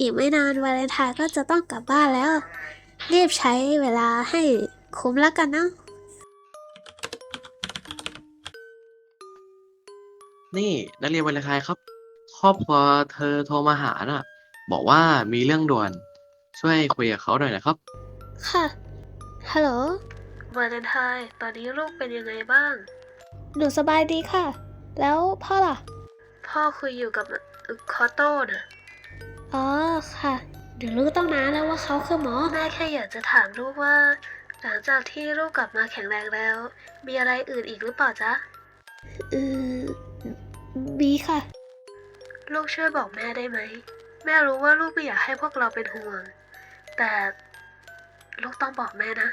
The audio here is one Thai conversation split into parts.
อีกไม่นานวาเลนไทน์ก็จะต้องกลับบ้านแล้ว รีบใช้เวลาให้คุ้มแล้วกันนะนี่นักเรียนวาเลนไทน์ครับ ครอบครัวเธอโทรมาหาน่ะ บอกว่ามีเรื่องด่วน ช่วยคุยกับเขาหน่อยนะครับ ค่ะ ฮัลโหล วาเลนไทน์ตอนนี้ลูกเป็นยังไงบ้าง หนูสบายดีค่ะ แล้วพ่อล่ะ พ่อคุยอยู่กับ คอโต้น่ะ อ๋อค่ะหนูรู้ตั้งนานแล้วว่าเขาคือหมอ แม่แค่อยากจะถามลูกว่า หลังจากที่ลูกกลับมาแข็งแรงแล้ว มีอะไรอื่นอีกหรือเปล่าจ๊ะ เออมีค่ะ ลูกช่วยบอกแม่ได้ไหม แม่รู้ว่าลูกไม่อยากให้พวกเราเป็นห่วง แต่ลูกต้องบอกแม่นะ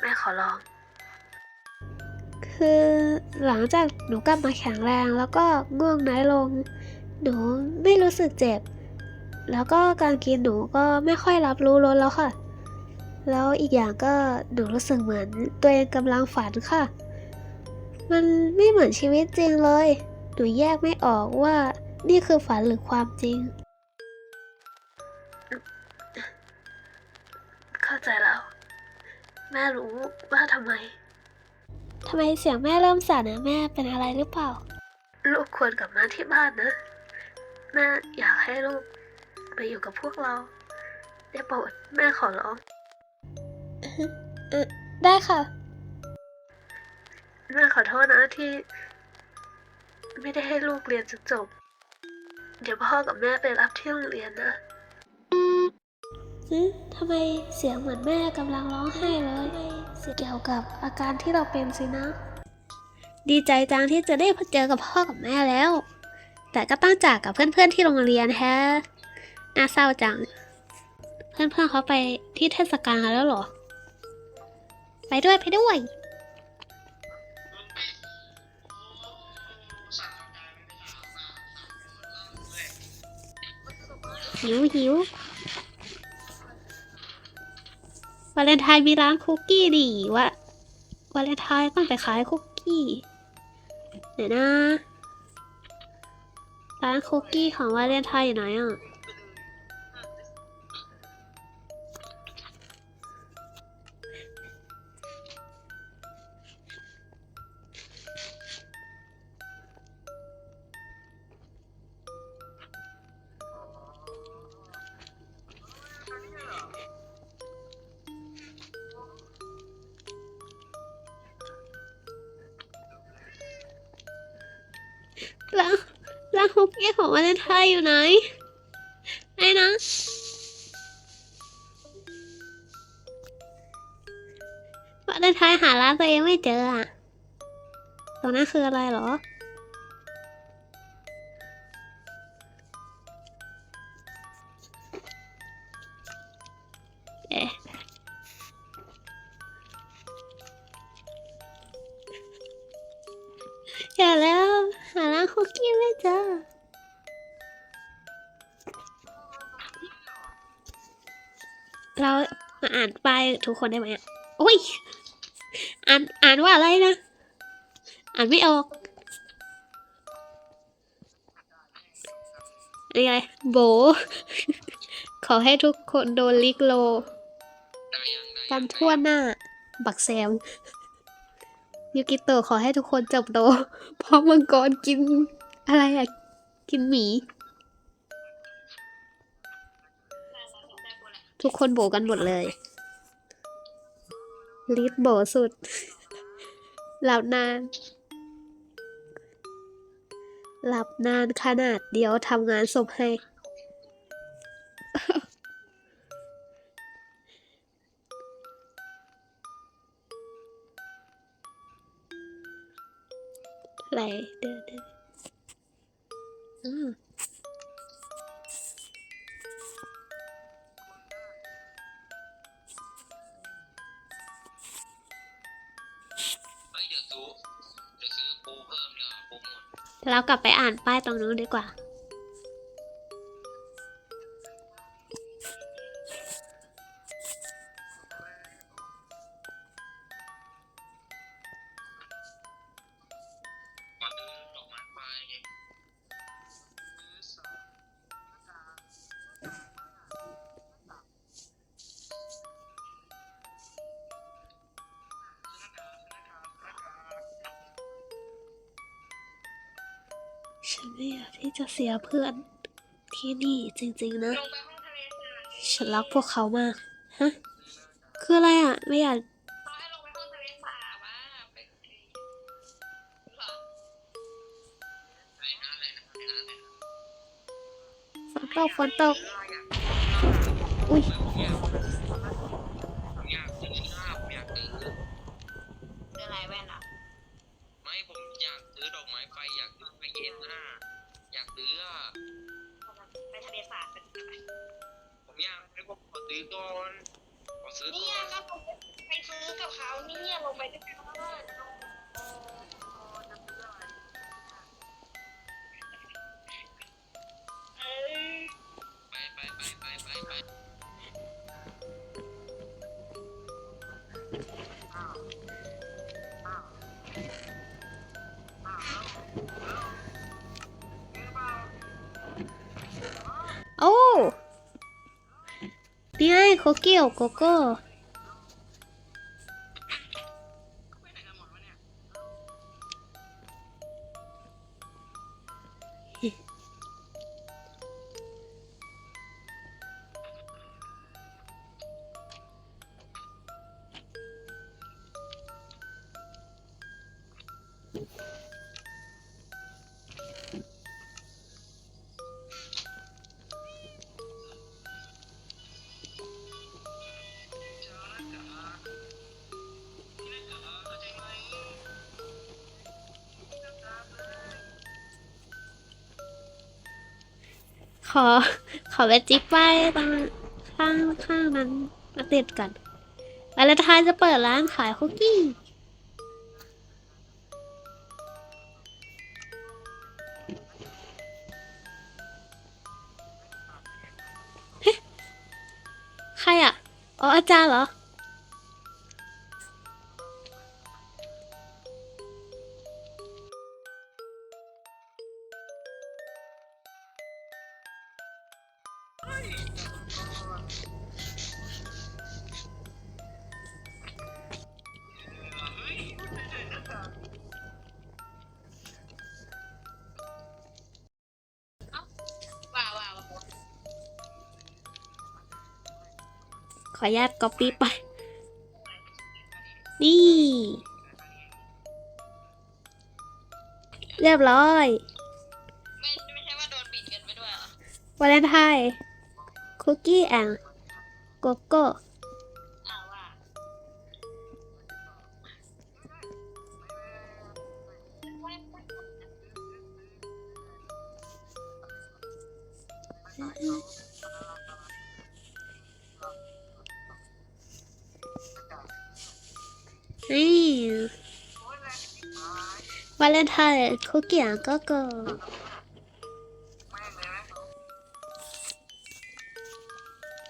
แม่ขอร้อง คือหลังจากหนูกลับมาแข็งแรงแล้วก็ง่วงน้อยลง หนูไม่รู้สึกเจ็บ แล้วก็การกินหนูก็ไม่ค่อยรับรู้รสแล้วค่ะ แล้วอีกอย่างก็หนูรู้สึกเหมือนตัวเองกำลังฝันค่ะ มันไม่เหมือนชีวิตจริงเลย หนูแยกไม่ออกว่านี่คือฝันหรือความจริง เข้าใจแล้ว แม่รู้ว่าทำไมทำไมเสียงแม่เริ่มสั่นนะแม่เป็นอะไรหรือเปล่า ลูกควรกลับมาที่บ้านนะ แม่อยากให้ลูกไปอยู่กับพวกเรา ได้โปรดแม่ขอร้อง เออได้ค่ะ แม่ขอโทษนะที่ ไม่ได้ให้ลูกเรียนจนจบ เดี๋ยวพ่อกับแม่ไปรับที่โรงเรียนนะฮึทำไมเสียงเหมือนแม่กำลังร้องไห้เลย เกี่ยวกับอาการที่เราเป็นสินะ ดีใจจังที่จะได้เจอกับพ่อกับแม่แล้ว แต่ก็ต้องจากกับเพื่อนๆที่โรงเรียนแฮะน่าเศร้าจัง เพื่อนๆเขาไปที่เทศกาลแล้วหรอ ไปด้วยไปด้วยหิวหิววาเลนไทน์มีร้านคุกกี้ดิวะวาเลนไทน์ต้องไปขายคุกกี้เดี๋ยวนะ ร้านคุกกี้ของวาเลนไทน์อยู่ไหนอะร้าน ร้านคุกกี้ของวาเลนไทน์อยู่ไหนไหนนะวาเลนไทน์หาร้านตัวเองไม่เจออะตรงนั้นคืออะไรหรอ เรามาอ่านป้ายทุกคนได้ไหมอะโอ้ย อ่านอ่านว่าอะไรนะ อ่านไม่ออกนี่ไงโบ ขอให้ทุกคนโดนลิกโล กันทั่วหน้า บักแซมยูกิโตะขอให้ทุกคนจบโตเพราะมังกรกินอะไรอะกินหมี ทุกคนโบกันหมดเลยลิดโบสุดหลับนานหลับนานขนาดเดียวทำงานศพให้ ไหลเดินเดินอืม มดเรากลับไปอ่านป้ายตรงนู้นดีกว่า สียเพื่อนที่นี่จริงๆนะลงไปห้องทะเลสาบฉันรักพวกเขามาก ฮะ คืออะไรอะ ไม่อยากเขาให้ลงไปห้องทะเลสาบอะไปคุยเหรอไปนานเลยนะไปนานเลยนะฝนตกฝนตก อุ้ยผมอยากผมอยากซื้อหน้าผมอยากซื้อซื้ออะไรแว่นอะไม่ผมอยากซื้อดอกไม้ไฟอยากซื้อไฟเย็นหน้า ผมขอซื้อก่อนขอซื้อก่เนี่ยอนก็ผมไปซื้อกับเขาเนี่ยลงไปด้วยกันเอ้ยไปไปไปไปไปไป นี่ไงโคเกียว ขอ ขอไปจิ๊บไปตรงข้างข้างนั้นมาติดกันวาเลนไทน์จะเปิดร้านขายคุกกี้ ใครอะ อ๋ออาจารย์เหรอ ออนุญาตก๊อปปี้ไป นี่ เรียบร้อย ไม่ไม่ใช่ว่าโดนบิดกันไปด้วยเหรอวาเลนไทน์คุกกี้แอนโกโก้ ไทน์คุกกี้แอนโกโก้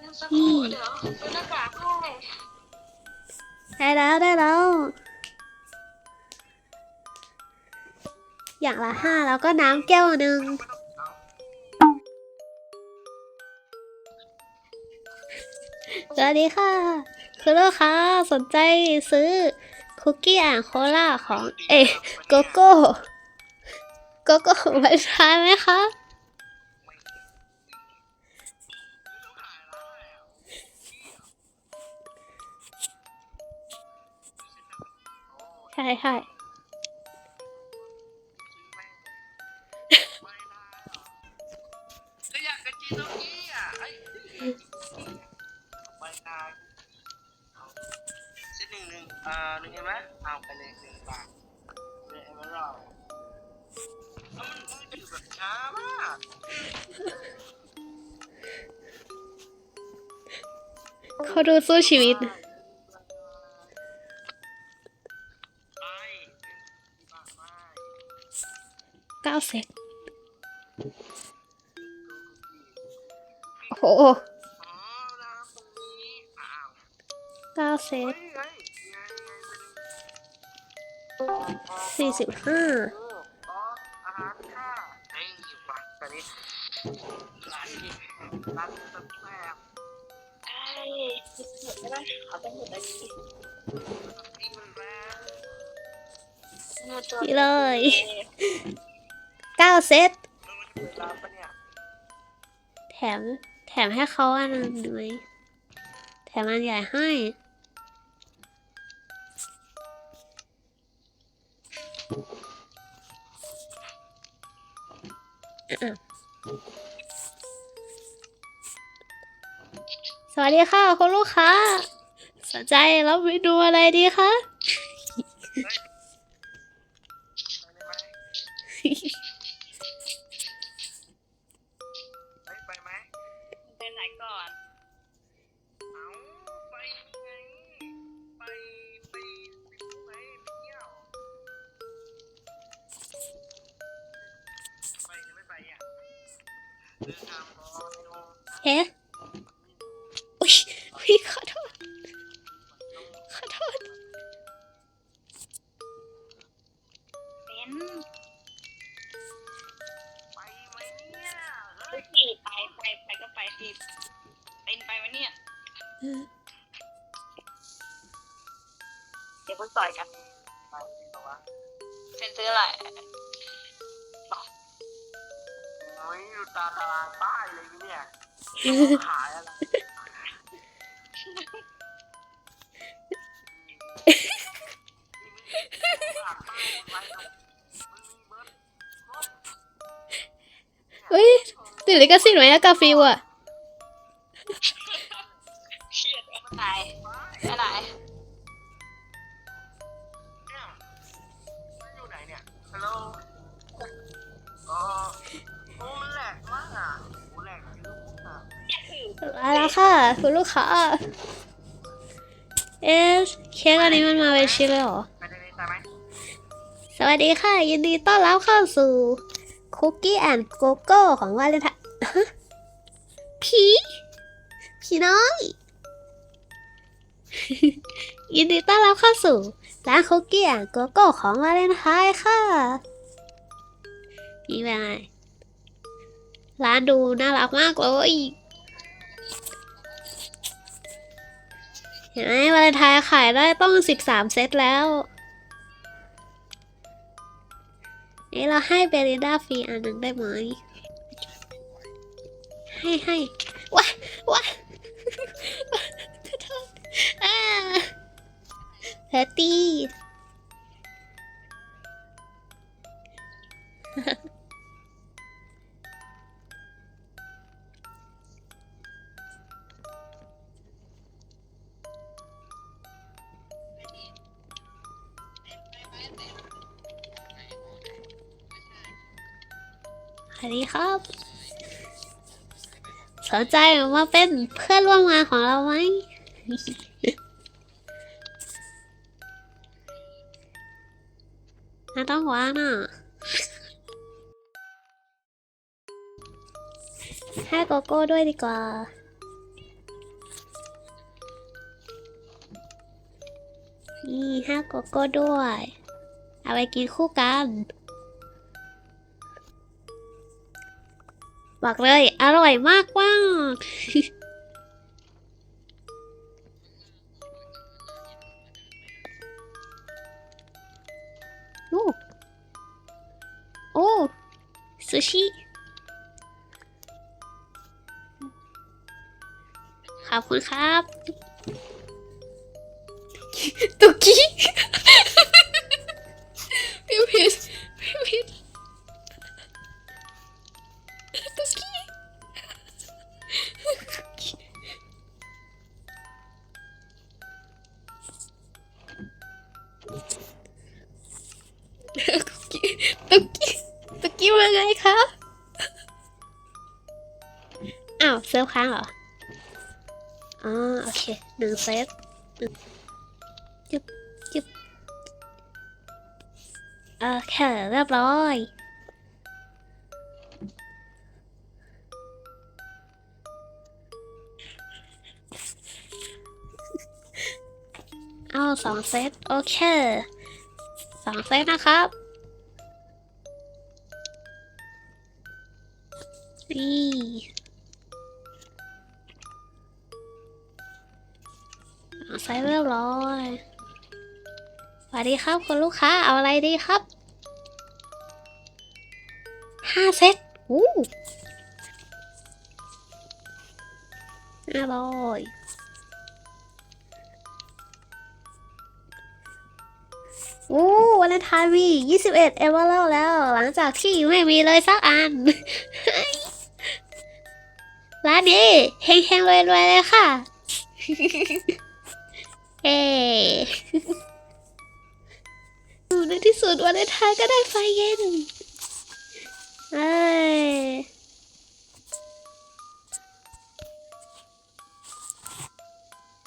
ยังสักครู่เดี๋ยวซื้อหน้ากากให้ได้แล้วได้แล้วอย่างละห้าแล้วก็น้ำแก้วหนึ่งสวัสดีค่ะคือลูกค้าสนใจซื้อ คุกกี้อ่างโคลาของเอ๊ะโกโก้โกโก้ของวาเลนไทน์ไหมคะใช่ใช่ก็อยากจะกินโนกี้อะไอ้ไปนานเอาเส้ นึ่งหนึ่อ่าหนึ่งเห็นไหมเอาไปเลยหนึ่งบาทเลยเอเมอรัลด์แล้วมันมือถือแบบช้ามากเขาดูสู้ชีวิต ไปบาทไปเก้าเซตโอ้โหอ๋อน้ำตรงนี้อ้าว เก้าเซเฮ้ตย สี่สิบห้าเฮ้ยว่ะตอนนี้ร้านนี้ร้านต้นแซ่บไอ้หมดไม่ได้ขอเป็นหมดเลยเก้าเซตแถม แถมให้เขาอันหนึงหน่อยแถมอันใหญ่ให้ สวัสดีค่ะคุณลูกค้า สนใจรับเมนูอะไรดีคะ เดี๋ยวเพิ่งต่อยกันไปจริงเหรอวะเป็นซื้ออะไรโอ้ยดูตาตารางป้ายเลยเนี่ยขายอะไรอ่านป้ายบนไว้หน่อยมันมีเบิร์ดครบเฮ้ยติดลิขสิทธิ์ไหมอะกาฟิวอะ มาแล้วค่ะ คุณลูกค้า เอ๊ะเค้กอันนี้มันมาเป็นชิ้นเลยเหรอ สวัสดีค่ะ ยินดีต้อนรับเข้าสู่คุกกี้แอนด์โกโก้ของวาเลนไทน์ผีผีน้อย ยินดีต้อนรับเข้าสู่ร้านคุกกี้แอนด์โกโก้ของวาเลนไทน์ค่ะนี่เป็นไงร้านดูน่ารักมากเลย ห็นไหมวาเลนไทน์ขายได้ต้อง 13 เซตแล้ว นี่เราให้เบลิด้าฟรีอันหนึ่งได้ไหม ให้ให้ว้าว้าขอโทษอ่าแพตตี้ สวัสดีครับ สนใจมาเป็นเพื่อนร่วมงานของเราไหมน่าต้องว้าน่ะให้โกโก้ด้วยดีกว่านี่ให้โกโก้ด้วย เอาไปกินคู่กัน บอกเลย อร่อยมากมากโอ้โอ้ซูชิ ขอบคุณครับ ตุกกี้ พี่พิษ ร์ฟค้างเหรออ๋อโอเคหนึ่งเซตหนึ่งจุ๊บจุ๊บโอเคเรียบร้อยเอาสองเซตโอเคสองเซตนะครับนี่ ใส่เรียบร้อยสวัสดีครับคุณลูกค้าเอาอะไรดีครับห้าเซตอู้อร่อยโอ้วันเลนไทน์มี21เอเวอร์แล้ว หลังจากที่ไม่มีเลยสักอัน ร้านนี้เฮงๆรวยๆเลยค่ะ เอในที่สุดวันในท้ายก็ได้ไฟเย็นเอ้ย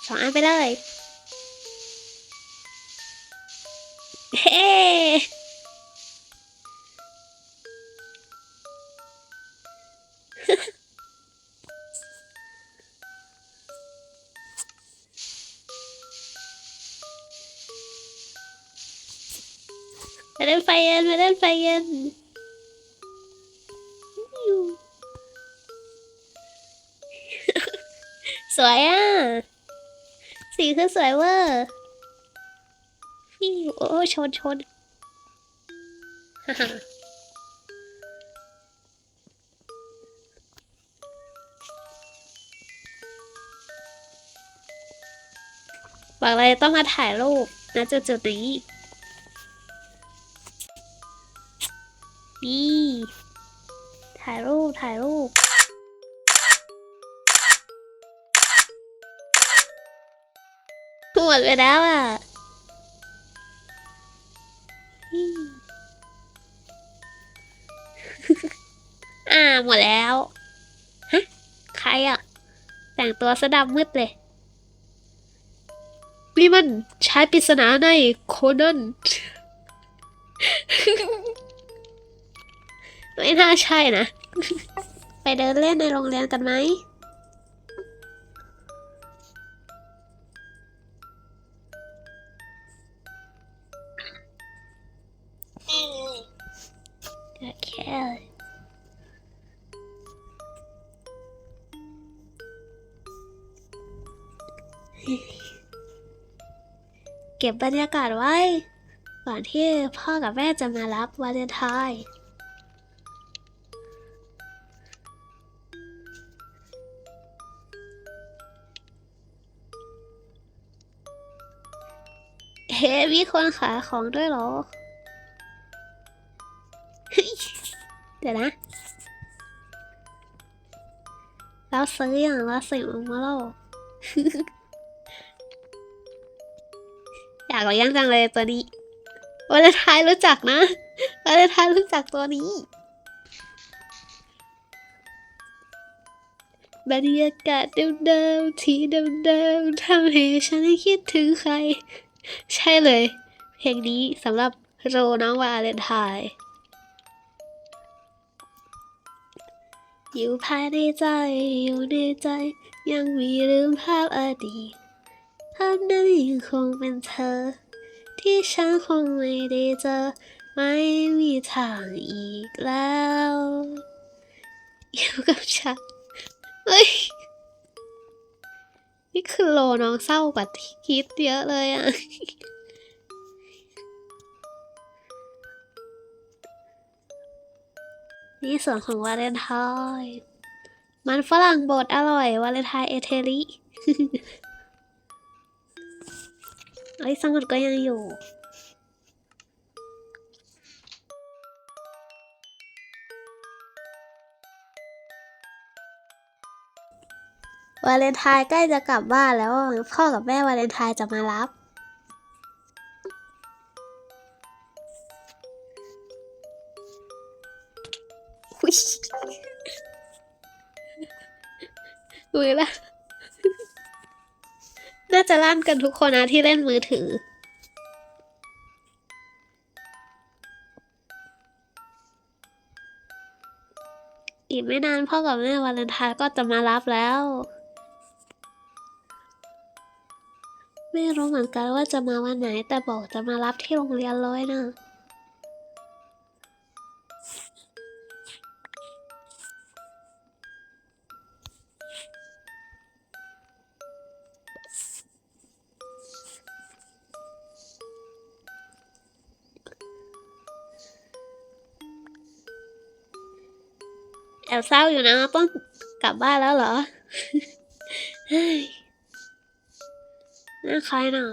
สองอันไปเลย วยอะ สีคือสวยเวอร์ฟิวโอ้ชนชนฮ่าฮ่าบอกเลยต้องมาถ่ายรูปนะจุดๆนี้ นี่ ถ่ายรูป ถ่ายรูป หมดไปแล้วอะอืมอ่าหมดแล้ว ฮะ ใครอะ แต่งตัวสะดำมืดเลย นี่มันชายปริศนาในโคนันไม่น่าใช่นะ ไปเดินเล่นในโรงเรียนกันไหม เก็บบรรยากาศไว้ ก่อนที่พ่อกับแม่จะมารับวาเลนไทน์เฮ้มีคนขายของด้วยเหรอ เดี๋ยวนะเราซื้ออย่างละสิบมาแล้วากเลี้ยงจังเลยตัวนี้วันเลไทายรู้จักนะวันเลไทายรู้จักตัวนี้บรรยากาศเดิมๆที่เดิมๆทำให้ฉันคิดถึงใคร ใช่เลย เพลงนี้สำหรับโรน้องวาเลนไทน์อยู่ภายในใจอยู่ในใจ ยังมีลืมภาพอดีตาพนั้นยังคงเป็นเธอ ที่ฉันคงไม่ได้เจอ ไม่มีทางอีกแล้วอยู่กับฉันเฮ้ย นี่คือโลน้องเศร้ากว่าที่คิดเยอะเลยอะนี่ส่วนของวาเลนไทน์มันฝรั่งบดอร่อย วาเลนไทน์เอเทริ ไอ้ยสมุดก็ยังอยู่วาเลนไทน์ใกล้จะกลับบ้านแล้ว พ่อกับแม่วาเลนไทน์จะมารับ จะลั่นกันทุกคนนะที่เล่นมือถือ อีกไม่นานพ่อกับแม่วาเลนไทน์ก็จะมารับแล้วไม่รู้เหมือนกันว่าจะมาวันไหนแต่บอกจะมารับที่โรงเรียนเลยนะ แอบเศร้าอยู่นะต้องกลับบ้านแล้วเหรอน่าคลายหน่ะ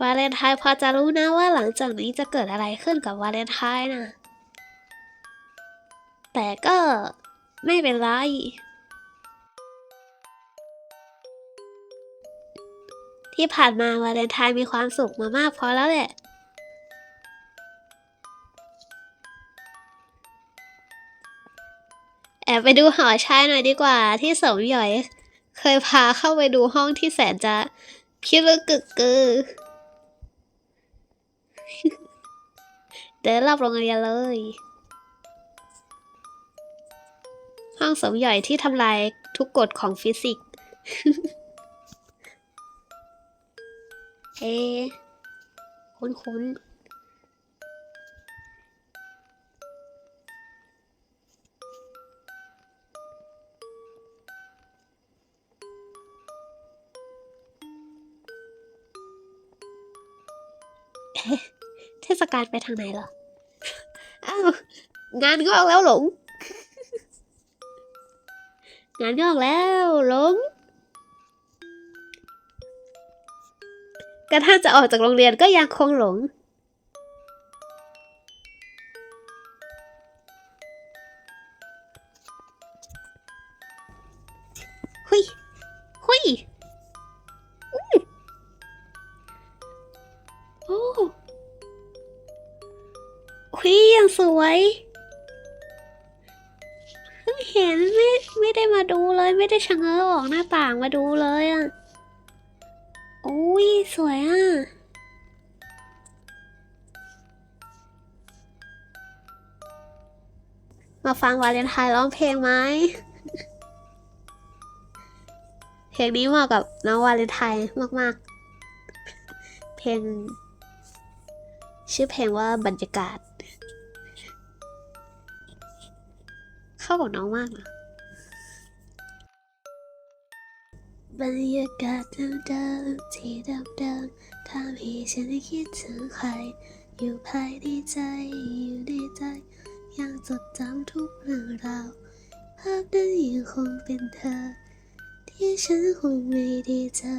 วาเลนไทน์พอจะรู้นะว่าหลังจากนี้จะเกิดอะไรขึ้นกับวาเลนไทน์นะ แต่ก็ไม่เป็นไร ที่ผ่านมาวาเลนไทน์มีความสุขมามากพอแล้วแหละ แอบไปดูหอชายหน่อยดีกว่าที่สมหยอย เคยพาเข้าไปดูห้องที่แสนจะพิลึกกึกกือเดินรอบโรงเรียนเลย ห้องสมหย่อยที่ทำลายทุกกฎของฟิสิกส์ เอ๊คุ้นๆเอ๊ะเทศกาลไปทางไหนเหรอ อ้าว งานงออกแล้วหลง งานงอกแล้วหลง กระทั่งจะออกจากโรงเรียนก็ยังคงหลง หุย หุยอู้โอ้หุยยังสวยเพิ่งเห็นไม่ไม่ได้มาดูเลย ไม่ได้ชะเง้อออกหน้าต่างมาดูเลยอะ อ้ยสวยอะ มาฟังวาเลนไทน์ร้องเพลงไหม เพลงนี้เหมาะกับน้องวาเลนไทน์มาก ๆ เพลง ชื่อเพลงว่าบรรยากาศ เข้ากับน้องมากนะ บรรยากาศเดิมๆที่เดิมๆทำให้ฉันได้คิดถึงใคร อยู่ภายในใจ อยู่ในใจ ยังจดจำทุกเรื่องราวภาพนั้นยังคงเป็นเธอ ที่ฉันคงไม่ได้เจอ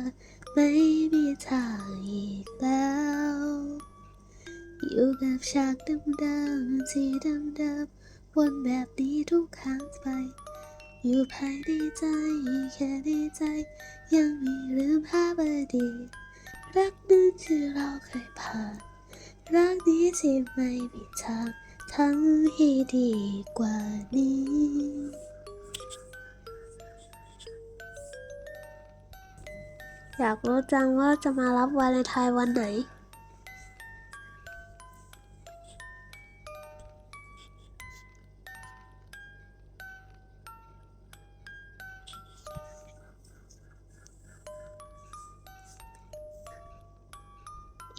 ไม่มีทางอีกแล้ว อยู่กับฉากเดิมๆที่เดิมๆวนแบบนี้ทุกครั้งไป อยู่ภายในใจแค่ในใจ ยังไม่ลืมภาพอดีตรักนั้นที่เราเคยผ่านรักนี้ที่ไม่มีทางทั้งให้ดีกว่านี้อยากรู้จังว่าจะมารับวาเลนไทน์วันไหน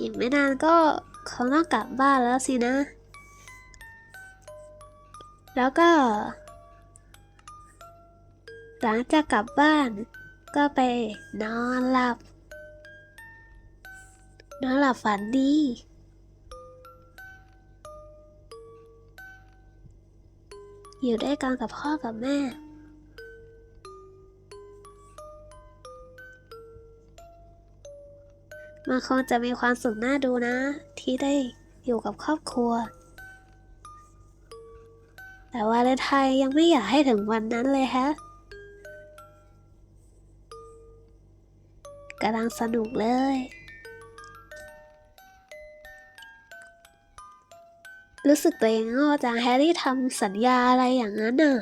อีกไม่นานก็คงต้องกลับบ้านแล้วสินะ แล้วก็ หลังจากกลับบ้านก็ไปนอนหลับ นอนหลับฝันดีอยู่ด้วยกันกับพ่อกับแม่ มันคงจะมีความสุขน่าดูนะ ที่ได้อยู่กับครอบครัว แต่ว่าในไทยยังไม่อยากให้ถึงวันนั้นเลยฮะกำลังสนุกเลย รู้สึกตัวเองโง่จังแฮร์รี่ทำสัญญาอะไรอย่างนั้นน่ะ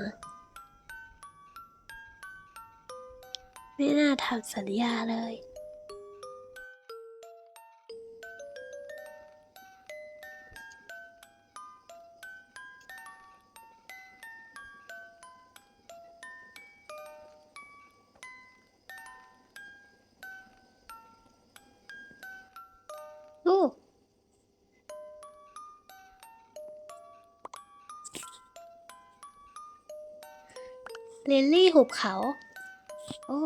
ไม่น่าทำสัญญาเลย ลิลลี่หุบเขา โอ้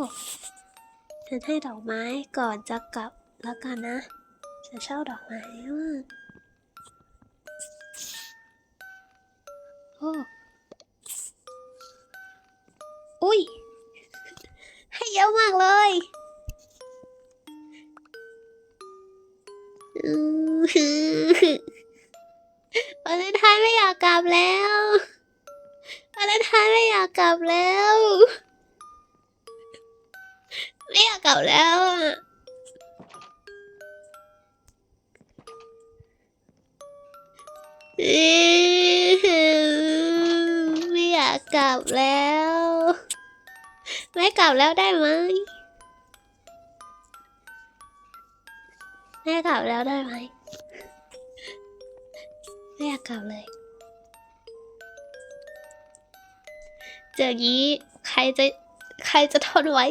ฉันให้ดอกไม้ก่อนจะกลับแล้วกันนะ ฉันชอบดอกไม้มากโอ้อุ้ย ให้เยอะมากเลยอือหือวันเลนไทน์ไม่อยากกลับแล้ว วันเลนไทน์ไม่อยากกลับแล้ว ไม่อยากกลับแล้วอะไม่อยากกลับแล้ว ไม่กลับแล้วได้ไหมไม่กลับแล้วได้ไหมไม่อยากกลับเลย เจออย่างนี้ใครจะใครจะทนไว้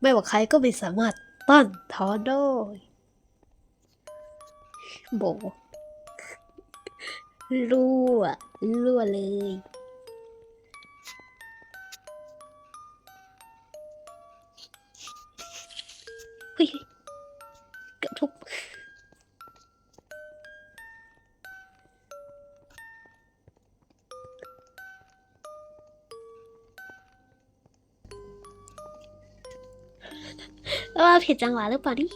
ไม่ว่าใครก็ไม่สามารถต้านทานได้โบรั่วรั่วเลย วว่าผิดจังหวะหรือเปล่านี่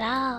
แล้ว